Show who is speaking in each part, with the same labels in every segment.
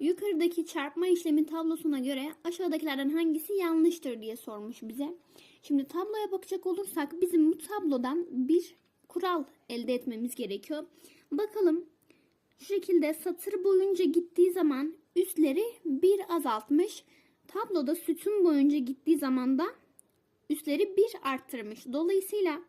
Speaker 1: Yukarıdaki çarpma işlemi tablosuna göre aşağıdakilerden hangisi yanlıştır diye sormuş bize. Şimdi tabloya bakacak olursak bizim bu tablodan bir kural elde etmemiz gerekiyor. Bakalım şu şekilde satır boyunca gittiği zaman üstleri bir azaltmış. Tabloda sütun boyunca gittiği zaman da üstleri bir arttırmış. Dolayısıyla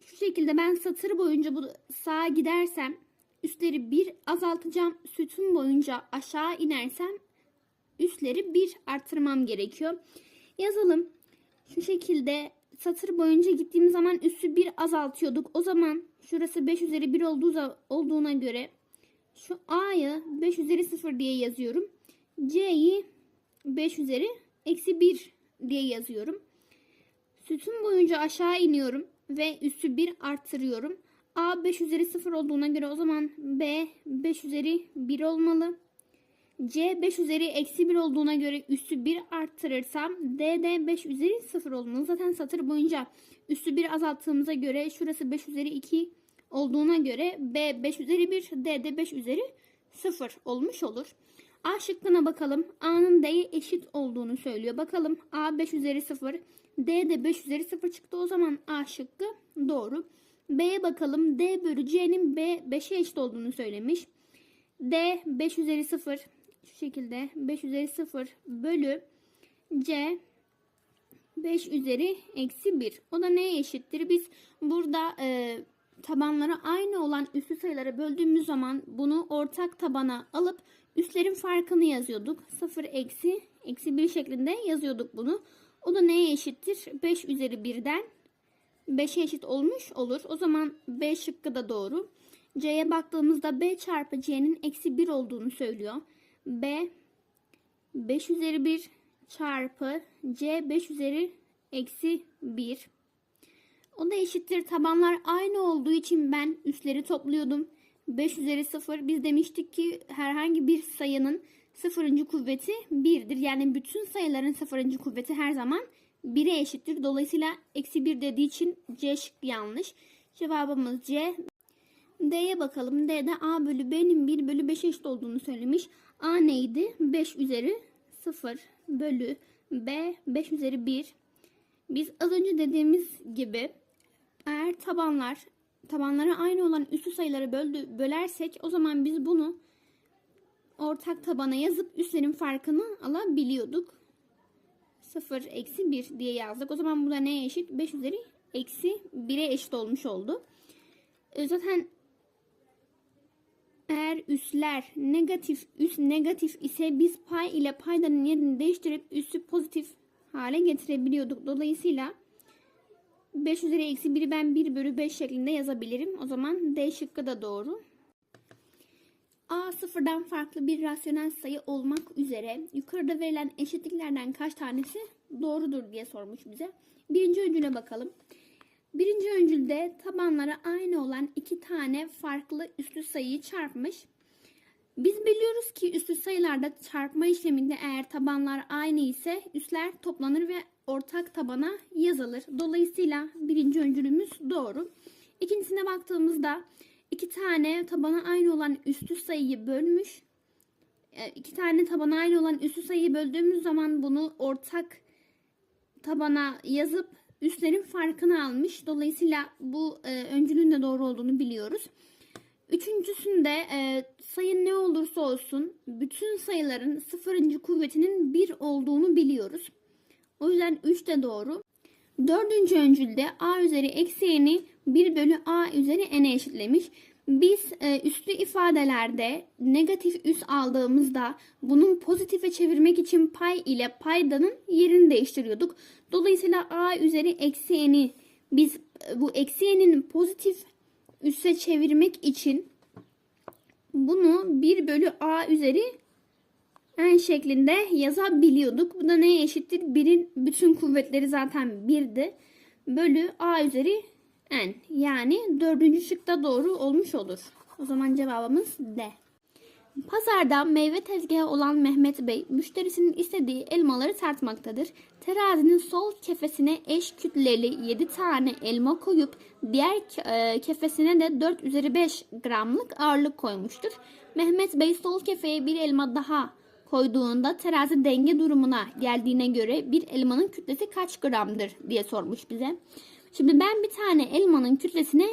Speaker 1: şu şekilde ben satır boyunca bu sağa gidersem üstleri bir azaltacağım. Sütun boyunca aşağı inersem üstleri bir arttırmam gerekiyor. Yazalım. Şu şekilde satır boyunca gittiğimiz zaman üssü bir azaltıyorduk. O zaman şurası 5 üzeri 1 olduğu, olduğuna göre şu A'yı 5 üzeri 0 diye yazıyorum. C'yi 5 üzeri eksi 1 diye yazıyorum. Sütun boyunca aşağı iniyorum ve üssü 1 arttırıyorum. A 5 üzeri 0 olduğuna göre o zaman B 5 üzeri 1 olmalı. C 5 üzeri eksi 1 olduğuna göre üssü 1 arttırırsam D de 5 üzeri 0 olmalı. Zaten satır boyunca üssü 1 azalttığımıza göre şurası 5 üzeri 2 olduğuna göre B 5 üzeri 1 D de 5 üzeri 0 olmuş olur. A şıkkına bakalım. A'nın D'ye eşit olduğunu söylüyor. Bakalım A 5 üzeri 0 D de 5 üzeri 0 çıktı. O zaman A şıkkı doğru. B'ye bakalım. D bölü C'nin B 5'e eşit olduğunu söylemiş. D 5 üzeri 0 şu şekilde 5 üzeri 0 bölü C 5 üzeri eksi 1. O da neye eşittir? Biz burada e, tabanları aynı olan üslü sayıları böldüğümüz zaman bunu ortak tabana alıp üstlerin farkını yazıyorduk. 0 eksi eksi 1 şeklinde yazıyorduk bunu. O da neye eşittir? 5 üzeri 1'den 5'e eşit olmuş olur. O zaman B şıkkı da doğru. C'ye baktığımızda B çarpı C'nin eksi 1 olduğunu söylüyor. B 5 üzeri 1 çarpı C 5 üzeri eksi 1. O da eşittir. Tabanlar aynı olduğu için ben üstleri topluyordum. 5 üzeri 0. Biz demiştik ki herhangi bir sayının sıfırıncı kuvveti 1'dir. Yani bütün sayıların sıfırıncı kuvveti her zaman 1'e eşittir. Dolayısıyla eksi 1 dediği için C şıkkı yanlış. Cevabımız C. D'ye bakalım. D'de A bölü B'nin 1 bölü 5 eşit olduğunu söylemiş. A neydi? 5 üzeri 0 bölü B 5 üzeri 1. Biz az önce dediğimiz gibi eğer tabanlar tabanları aynı olan üstü sayıları böldü, bölersek o zaman biz bunu ortak tabana yazıp üstlerin farkını alabiliyorduk. 0 eksi 1 diye yazdık. O zaman bu da neye eşit? 5 üzeri eksi 1'e eşit olmuş oldu. E, Zaten eğer üsler negatif, üs negatif ise biz pay ile paydanın yerini değiştirip üssü pozitif hale getirebiliyorduk. Dolayısıyla 5 üzeri eksi 1'i ben 1 bölü 5 şeklinde yazabilirim. O zaman D şıkkı da doğru. A sıfırdan farklı bir rasyonel sayı olmak üzere yukarıda verilen eşitliklerden kaç tanesi doğrudur diye sormuş bize. Birinci öncüle bakalım. Birinci öncülde tabanları aynı olan iki tane farklı üslü sayıyı çarpmış. Biz biliyoruz ki üslü sayılarda çarpma işleminde eğer tabanlar aynı ise üsler toplanır ve ortak tabana yazılır. Dolayısıyla birinci öncülümüz doğru. İkincisine baktığımızda iki tane tabana aynı olan üslü sayıyı bölmüş. E, iki tane tabana aynı olan üslü sayıyı böldüğümüz zaman bunu ortak tabana yazıp üstlerin farkını almış. Dolayısıyla bu e, öncülün de doğru olduğunu biliyoruz. Üçüncüsünde e, sayı ne olursa olsun bütün sayıların sıfırıncı kuvvetinin 1 olduğunu biliyoruz. O yüzden 3 de doğru. Dördüncü öncülde a üzeri eksi n'i 1 bölü a üzeri n'e eşitlemiş. Biz e, üslü ifadelerde negatif üs aldığımızda bunun pozitife çevirmek için pay ile paydanın yerini değiştiriyorduk. Dolayısıyla a üzeri eksi n'i biz e, bu eksi n'in pozitif üsse çevirmek için bunu 1 bölü a üzeri n şeklinde yazabiliyorduk. Bu da neye eşittir? 1'in bütün kuvvetleri zaten 1'di. Bölü a üzeri n. Yani dördüncü şıkta doğru olmuş olur. O zaman cevabımız D. Pazarda meyve tezgahı olan Mehmet Bey müşterisinin istediği elmaları tartmaktadır. Terazinin sol kefesine eş kütleli 7 tane elma koyup diğer e, kefesine de 4 üzeri 5 gramlık ağırlık koymuştur. Mehmet Bey sol kefeye bir elma daha koyduğunda terazi denge durumuna geldiğine göre bir elmanın kütlesi kaç gramdır diye sormuş bize. Şimdi ben bir tane elmanın kütlesine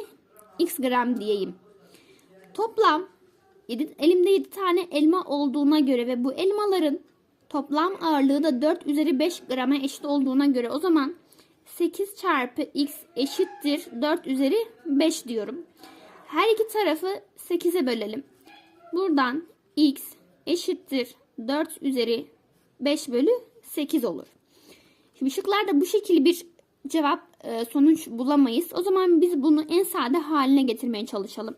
Speaker 1: x gram diyeyim. Toplam yedi- elimde 7 tane elma olduğuna göre ve bu elmaların toplam ağırlığı da 4 üzeri 5 grama eşit olduğuna göre o zaman 8 çarpı x eşittir 4 üzeri 5 diyorum. Her iki tarafı 8'e bölelim. Buradan x eşittir 4 üzeri 5 bölü 8 olur. Şimdi şıklarda bu şekilde bir cevap e, sonuç bulamayız. O zaman biz bunu en sade haline getirmeye çalışalım.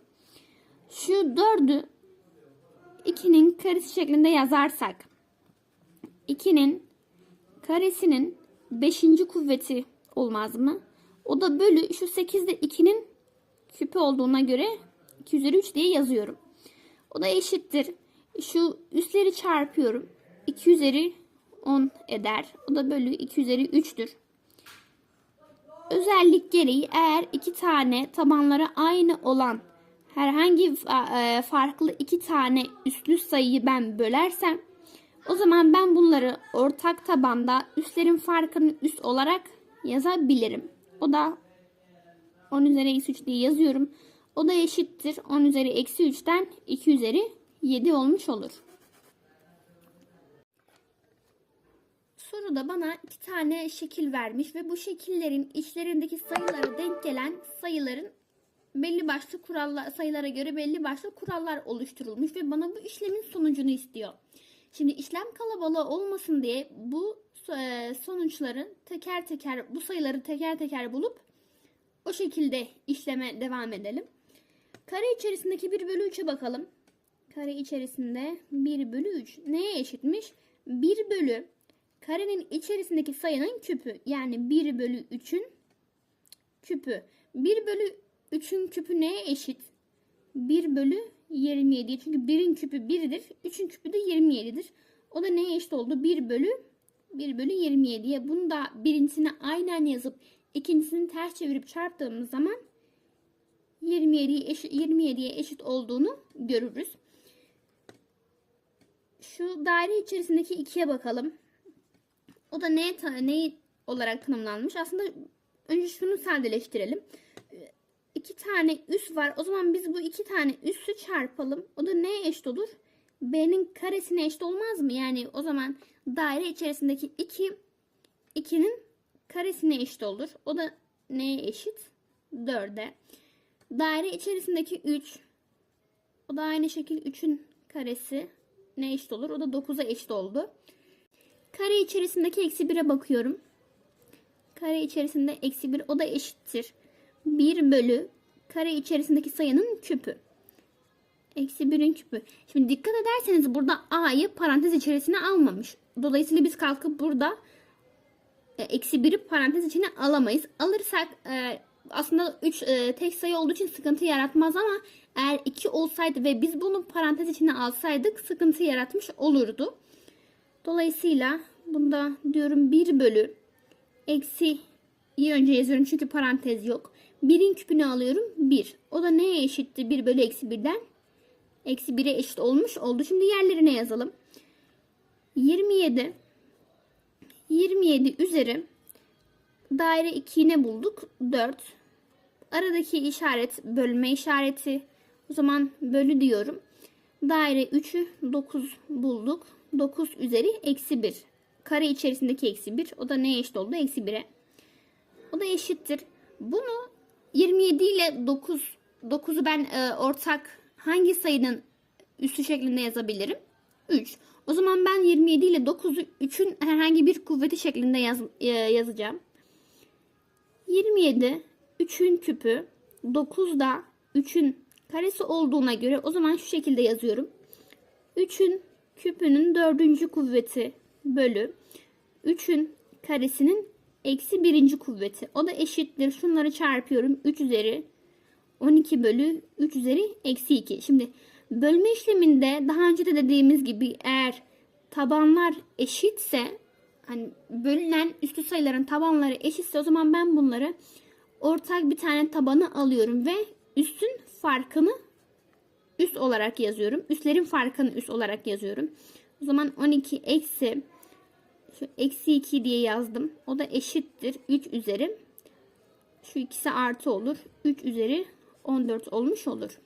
Speaker 1: Şu 4'ü 2'nin karesi şeklinde yazarsak 2'nin karesinin 5. kuvveti olmaz mı? O da bölü şu 8 de 2'nin küpü olduğuna göre 2 üzeri 3 diye yazıyorum. O da eşittir. Şu üstleri çarpıyorum. 2 üzeri 10 eder. O da bölü 2 üzeri 3'tür. Özellik gereği eğer iki tane tabanları aynı olan herhangi e, farklı iki tane üstlü sayıyı ben bölersem o zaman ben bunları ortak tabanda üstlerin farkını üst olarak yazabilirim. O da 10 üzeri eksi 3 diye yazıyorum. O da eşittir 10 üzeri eksi 3'ten 2 üzeri 7 olmuş olur. Soruda bana iki tane şekil vermiş ve bu şekillerin içlerindeki sayılara denk gelen sayıların belli başlı kurallar sayılara göre belli başlı kurallar oluşturulmuş ve bana bu işlemin sonucunu istiyor. Şimdi işlem kalabalığı olmasın diye bu e, sonuçların teker teker bu sayıları teker teker bulup o şekilde işleme devam edelim. Kare içerisindeki 1 bölü 3'e bakalım. Kare içerisinde 1 bölü 3 neye eşitmiş? 1 bölü karenin içerisindeki sayının küpü. Yani 1 bölü 3'ün küpü. 1 bölü 3'ün küpü neye eşit? 1 bölü 27. Çünkü 1'in küpü 1'dir. 3'ün küpü de 27'dir. O da neye eşit oldu? 1 bölü 1 bölü 27'ye. Bunu da birincisini aynen yazıp ikincisini ters çevirip çarptığımız zaman 27'ye eşit, 27'ye eşit olduğunu görürüz. Şu daire içerisindeki 2'ye bakalım. O da neye, neyi olarak tanımlanmış? Aslında önce şunu sadeleştirelim. İki tane üs var. O zaman biz bu iki tane üssü çarpalım. O da neye eşit olur? B'nin karesine eşit olmaz mı? Yani o zaman daire içerisindeki 2 2'nin karesine eşit olur. O da neye eşit? 4'e. Daire içerisindeki 3 o da aynı şekilde 3'ün karesi ne eşit olur? O da 9'a eşit oldu. Kare içerisindeki eksi 1'e bakıyorum. Kare içerisinde eksi 1 o da eşittir. 1 bölü kare içerisindeki sayının küpü. Eksi 1'in küpü. Şimdi dikkat ederseniz burada a'yı parantez içerisine almamış. Dolayısıyla biz kalkıp burada e, eksi 1'i parantez içine alamayız. Alırsak e, aslında 3 tek sayı olduğu için sıkıntı yaratmaz ama eğer 2 olsaydı ve biz bunu parantez içine alsaydık sıkıntı yaratmış olurdu. Dolayısıyla bunda diyorum 1 bölü eksi iyi önce yazıyorum çünkü parantez yok. 1'in küpünü alıyorum 1. O da neye eşitti 1 bölü eksi 1'den? Eksi 1'e eşit olmuş oldu. Şimdi yerlerine yazalım. 27 27 üzeri daire 2'yi ne bulduk? 4. Aradaki işaret bölme işareti. O zaman bölü diyorum. Daire 3'ü 9 bulduk. 9 üzeri eksi 1. Kare içerisindeki eksi 1. O da neye eşit oldu? Eksi 1'e. O da eşittir. Bunu 27 ile 9 9'u ben e, ortak hangi sayının üstü şeklinde yazabilirim? 3. O zaman ben 27 ile 9'u 3'ün herhangi bir kuvveti şeklinde yaz, e, yazacağım. 27 3'ün küpü 9 da 3'ün karesi olduğuna göre o zaman şu şekilde yazıyorum. 3'ün küpünün dördüncü kuvveti bölü 3'ün karesinin eksi birinci kuvveti. O da eşittir. Şunları çarpıyorum. 3 üzeri 12 bölü 3 üzeri eksi 2. Şimdi Bölme işleminde daha önce de dediğimiz gibi eğer tabanlar eşitse hani bölünen üstü sayıların tabanları eşitse o zaman ben bunları ortak bir tane tabanı alıyorum ve üstün farkını üst olarak yazıyorum. Üstlerin farkını üst olarak yazıyorum. O zaman 12 eksi şu eksi 2 diye yazdım. O da eşittir 3 üzeri. Şu ikisi artı olur. 3 üzeri 14 olmuş olur.